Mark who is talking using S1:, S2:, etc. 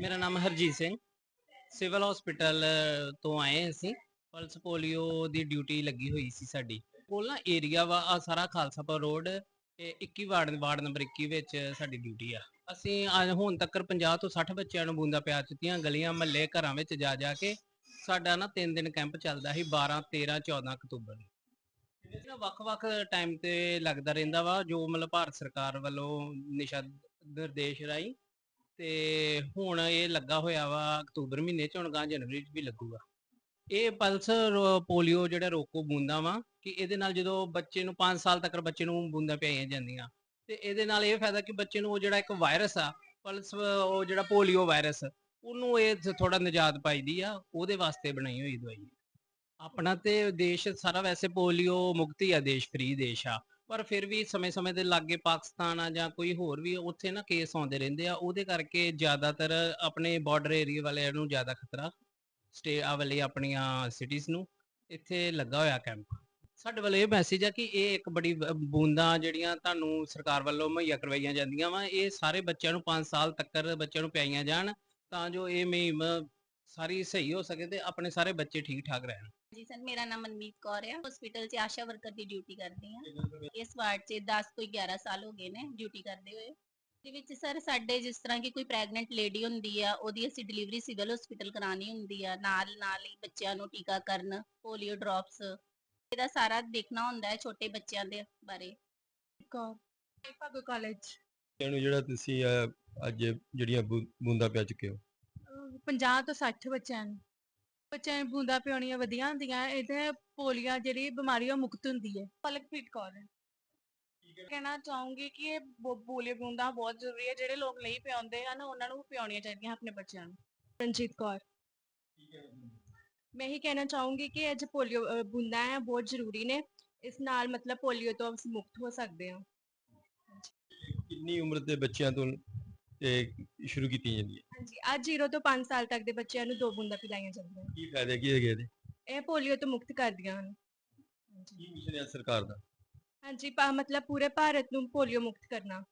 S1: ਮੇਰਾ ਨਾਮ Harjeet Singh. Civil hospital ਤੋਂ ਆਏ ਅਸੀਂ। ਪਲਸ ਪੋਲੀਓ ਦੀ ਡਿਊਟੀ ਲੱਗੀ ਹੋਈ ਸੀ ਸਾਡੀ। ਕੋਲ ਨਾ ਏਰੀਆ ਵਾ, ਆ ਸਾਰਾ ਖਾਲਸਾਪੁਰ ਰੋਡ ਤੇ 21 ਵਾਰਡ ਵਾਰਡ ਨੰਬਰ 21 ਵਿੱਚ ਸਾਡੀ ਡਿਊਟੀ ਆ। ਅਸੀਂ ਅੱਜ ਹੁਣ ਤੱਕ 50 ਤੋਂ 60 ਬੱਚਿਆਂ ਨੂੰ ਬੂੰਦਾਂ ਪਿਆ ਚੁੱਕੀਆਂ, ਗਲੀਆਂ, ਮਹੱਲੇ, ਘਰਾਂ ਵਿੱਚ ਜਾ ਜਾ ਕੇ ਸਾਡਾ ਨਾ 3 ਦਿਨ ਕੈਂਪ ਚੱਲਦਾ ਸੀ 12 13 14 ਅਕਤੂਬਰ ਨੂੰ। ਇਹਦੇ ਵੱਖ-ਵੱਖ ਟਾਈਮ ਤੇ ਲੱਗਦਾ ਰਹਿੰਦਾ ਵਾ, ਜੋ ਮਤਲਬ ਭਾਰਤ ਸਰਕਾਰ ਵੱਲੋਂ ਨਿਸ਼ਾ ਨਿਰਦੇਸ਼ ਰਾਹੀਂ ਤੇ ਹੁਣ ਇਹ ਲੱਗਾ ਹੋਇਆ ਵਾ ਅਕਤੂਬਰ ਮਹੀਨੇ ਚ, ਹੁਣ ਗਾਂ ਜਨਵਰੀ ਚ ਵੀ ਲੱਗੂਗਾ। ਇਹ ਪਲਸ ਪੋਲੀਓ ਜਿਹੜਾ ਰੋਕੋ ਬੂੰਦਾਂ ਵਾ, ਕਿ ਇਹਦੇ ਨਾਲ ਜਦੋਂ ਬੱਚੇ ਨੂੰ 5 ਸਾਲ ਤੱਕ ਬੱਚੇ ਨੂੰ ਬੂੰਦਾਂ ਪਿਆਈਆਂ ਜਾਂਦੀਆਂ, ਤੇ ਇਹਦੇ ਨਾਲ ਇਹ ਫਾਇਦਾ ਕਿ ਬੱਚੇ ਨੂੰ ਉਹ ਜਿਹੜਾ ਇੱਕ ਵਾਇਰਸ ਆ ਪਲਸ ਉਹ ਜਿਹੜਾ ਪੋਲੀਓ ਵਾਇਰਸ ਉਹਨੂੰ ਇਹ ਥੋੜਾ ਨਿਜਾਤ ਪਾਈਦੀ ਆ, ਉਹਦੇ ਵਾਸਤੇ ਬਣਾਈ ਹੋਈ ਦਵਾਈ। ਆਪਣਾ ਤੇ ਦੇਸ਼ ਸਾਰਾ ਵੈਸੇ ਪੋਲੀਓ ਮੁਕਤੀ ਆ, ਦੇਸ਼ ਫ੍ਰੀ ਦੇਸ਼ ਆ। ਪਰ ਫਿਰ ਵੀ ਸਮੇਂ-ਸਮੇਂ ਦੇ ਲਾਗੇ ਪਾਕਿਸਤਾਨ ਆ ਜਾਂ ਕੋਈ ਹੋਰ ਵੀ ਉੱਥੇ ਨਾ ਕੇਸ ਆਉਂਦੇ ਰਹਿੰਦੇ ਆ, ਉਹਦੇ ਕਰਕੇ ਜ਼ਿਆਦਾਤਰ ਆਪਣੇ ਬਾਰਡਰ ਏਰੀਆ ਵਾਲਿਆਂ ਨੂੰ ਜ਼ਿਆਦਾ ਖਤਰਾ ਸਟੇ ਆ ਵਾਲੀ ਆਪਣੀਆਂ ਸਿਟੀਜ਼ ਨੂੰ, ਇੱਥੇ ਲੱਗਾ ਹੋਇਆ ਕੈਂਪ ਸਾਡੇ ਵੱਲ ਇਹ ਮੈਸੇਜ ਆ ਕਿ ਇਹ ਇੱਕ ਬੜੀ ਬੂੰਦਾਂ ਜਿਹੜੀਆਂ ਤੁਹਾਨੂੰ ਸਰਕਾਰ ਵੱਲੋਂ ਮੁਹੱਈਆ ਕਰਵਾਈਆਂ ਜਾਂਦੀਆਂ ਵਾ, ਇਹ ਸਾਰੇ ਬੱਚਿਆਂ ਨੂੰ 5 ਸਾਲ ਤੱਕ ਬੱਚਿਆਂ ਨੂੰ ਪਿਆਈਆਂ ਜਾਣ, ਤਾਂ ਜੋ ਇਹ ਮੁਹਿੰਮ ਸਾਰੀ ਸਹੀ ਹੋ ਸਕੇ ਤੇ ਆਪਣੇ ਸਾਰੇ ਬੱਚੇ ਠੀਕ ਠਾਕ ਰਹਿਣ।
S2: ਜੀ ਸਰ ਮੇਰਾ ਨਾਮ ਮਨਮੀਤ ਕੌਰ ਹੈ। ਹਸਪੀਟਲ 'ਚ ਆਸ਼ਾ ਵਰਕਰ ਦੀ ਡਿਊਟੀ ਕਰਦੀ ਹਾਂ। ਇਸ ਵਾਰਡ 'ਚ 10 ਤੋਂ 11 ਸਾਲ ਹੋ ਗਏ ਨੇ ਡਿਊਟੀ ਕਰਦੇ ਹੋਏ। ਦੇ ਵਿੱਚ ਸਰ ਸਾਡੇ ਜਿਸ ਤਰ੍ਹਾਂ ਕਿ ਕੋਈ ਪ੍ਰੈਗਨੈਂਟ ਲੇਡੀ ਹੁੰਦੀ ਆ ਉਹਦੀ ਅਸੀਂ ਡਿਲੀਵਰੀ ਸਿਵਲ ਹਸਪੀਟਲ ਕਰਾਣੀ ਹੁੰਦੀ ਆ। ਨਾਲ ਨਾਲ ਹੀ ਬੱਚਿਆਂ ਨੂੰ ਟੀਕਾਕਰਨ ਪੋਲੀਓ ਡ੍ਰੌਪਸ ਇਹਦਾ ਸਾਰਾ ਦੇਖਣਾ ਹੁੰਦਾ ਹੈ ਛੋਟੇ ਬੱਚਿਆਂ ਦੇ ਬਾਰੇ।
S3: ਕੌਰ ਕਾਲਜ
S4: ਨੂੰ ਜਿਹੜਾ ਤੁਸੀਂ ਅੱਜ ਜਿਹੜੀਆਂ ਬੂੰਦਾਂ ਪਿਆ ਚੁੱਕੇ ਹੋ।
S3: 50 ਤੋਂ 60 ਬੱਚਿਆਂ ਨੂੰ। ਬੱਚਿਆਂ ਨੂੰ ਬੂੰਦਾਂ ਪਿਉਣੀਆਂ ਵਧੀਆ ਹੁੰਦੀਆਂ ਇਹਦੇ ਪੋਲੀਆ ਜਿਹੜੀ ਬਿਮਾਰੀ ਉਹ ਮੁਕਤ ਹੁੰਦੀ ਹੈ। ਪਲਕਪ੍ਰੀਤ ਕੌਰ। ਕਹਿਣਾ ਚਾਹੂੰਗੀ ਕਿ ਇਹ ਪੋਲੀਓ ਬੂੰਦਾਂ ਬਹੁਤ ਜ਼ਰੂਰੀ ਹੈ ਜਿਹੜੇ ਲੋਕ ਨਹੀਂ ਪਿਆਉਂਦੇ ਹਨ ਉਹਨਾਂ ਨੂੰ ਪਿਆਉਣੀਆਂ ਚਾਹੀਦੀਆਂ ਆਪਣੇ ਬੱਚਿਆਂ ਨੂੰ। ਰਣਜੀਤ ਕੌਰ। ਮੈਂ ਹੀ ਕਹਿਣਾ ਚਾਹੂੰਗੀ ਕਿ ਇਹ ਜੋ ਪੋਲੀਓ ਅ, ਬੂੰਦਾਂ ਹੈ ਬਹੁਤ ਜ਼ਰੂਰੀ ਨੇ। ਇਸ ਨਾਲ ਮਤਲਬ ਪੋਲੀਓ ਤੋਂ ਮੁਕਤ ਹੋ ਸਕਦੇ ਹਾਂ।
S4: ਕਿੰਨੀ ਉਮਰ ਦੇ ਬੱਚਿਆਂ ਤੋਂ ਇਹ ਸ਼ੁਰੂ ਕੀਤੀ ਜਾਂਦੀ ਹੈ
S3: ਹਾਂਜੀ ਅੱਜ 0 ਤੋਂ 5 ਸਾਲ ਤੱਕ ਦੇ ਬੱਚਿਆਂ ਨੂੰ ਦੋ ਬੂੰਦਾਂ ਪਿਲਾਈਆਂ ਜਾਂਦੀਆਂ
S4: ਕੀ ਫਾਇਦੇ ਕੀ ਹੈਗੇ ਇਹਦੇ?
S3: ਇਹ ਪੋਲੀਓ ਤੋਂ ਮੁਕਤ ਕਰਦੀਆਂ ਹਨ। ਹਾਂਜੀ।
S4: ਕੀ ਮਿਸ਼ਨ ਹੈ ਸਰਕਾਰ ਦਾ?
S3: ਹਾਂਜੀ ਪਾ- ਮਤਲਬ ਪੂਰੇ ਭਾਰਤ ਨੂੰ ਪੋਲੀਓ ਮੁਕਤ ਕਰਨਾ।